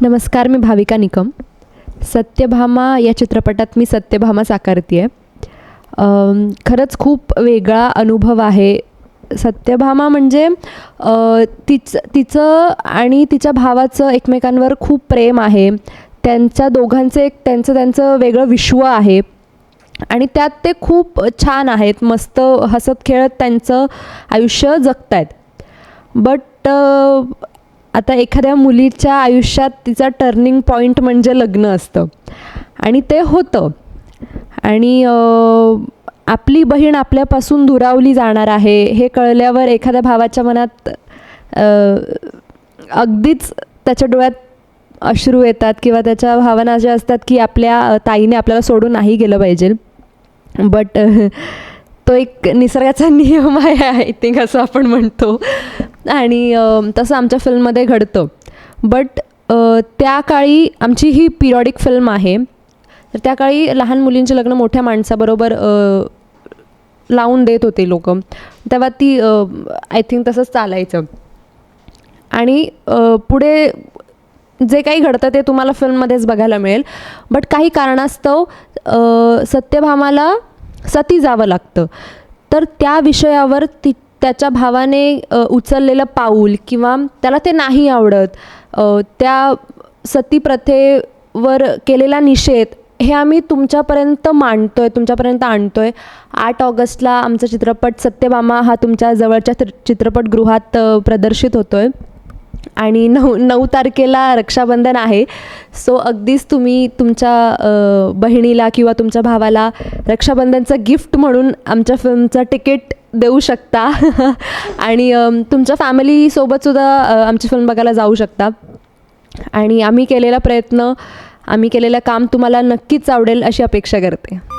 नमस्कार मी भाविका निकम. सत्यभामा या चित्रपटात मी सत्यभामा साकारते आहे खरंच खूप वेगळा अनुभव आहे. सत्यभामा म्हणजे तिचं तिच तिचं आणि तिच्या भावाचं एकमेकांवर खूप प्रेम आहे. त्यांच्या दोघांचं एक त्यांचं त्यांचं वेगळं विश्व आहे. आणि त्यात ते खूप छान आहेत. मस्त हसत खेळत त्यांचं आयुष्य जगत आहेत बट आता एखाद्या मुलीच्या आयुष्यात तिचा टर्निंग पॉईंट म्हणजे लग्न असतं. आणि ते होतं. आणि आपली बहीण आपल्यापासून दुरावली जाणार आहे हे कळल्यावर एखाद्या भावाच्या मनात अगदीच त्याच्या डोळ्यात अश्रू येतात किंवा त्याच्या भावना ज्या असतात की आपल्या ताईने आपल्याला सोडून नाही गेलं पाहिजे. बट तो एक निसर्गाचा नियम आहे आय थिंक असं आपण म्हणतो. आणि तसं आमच्या फिल्ममध्ये घडतं. बट त्या काळी आमची ही पिरियॉडिक फिल्म आहे. तर त्या काळी लहान मुलींचे लग्न मोठ्या माणसाबरोबर लावून देत होते लोक. तेव्हा ती आय थिंक तसंच चालायचं. आणि पुढे जे काही घडतं ते तुम्हाला फिल्ममध्येच बघायला मिळेल. बट काही कारणास्तव सत्यभामाला सती जावं लागतं. तर त्या विषयावर ती त्याच्या भावाने उचललेलं पाऊल किंवा त्याला ते नाही आवडत त्या सती प्रथेवर केलेला निषेध हे आम्ही तुमच्यापर्यंत मांडतो आहे तुमच्यापर्यंत आणतो आहे आठ ऑगस्टला आमचा चित्रपट सत्यभामा हा तुमच्या जवळच्या चित्रपटगृहात प्रदर्शित होतो आहे आणि नऊ नऊ तारखेला रक्षाबंधन आहे. सो अगदीच तुम्ही तुमच्या बहिणीला किंवा तुमच्या भावाला रक्षाबंधनचं गिफ्ट म्हणून आमच्या फिल्मचं तिकीट देऊ शकता. आणि तुमच्या फॅमिलीसोबतसुद्धा आमची फिल्म बघायला जाऊ शकता. आणि आम्ही केलेला प्रयत्न आम्ही केलेलं काम तुम्हाला नक्कीच आवडेल अशी अपेक्षा करते.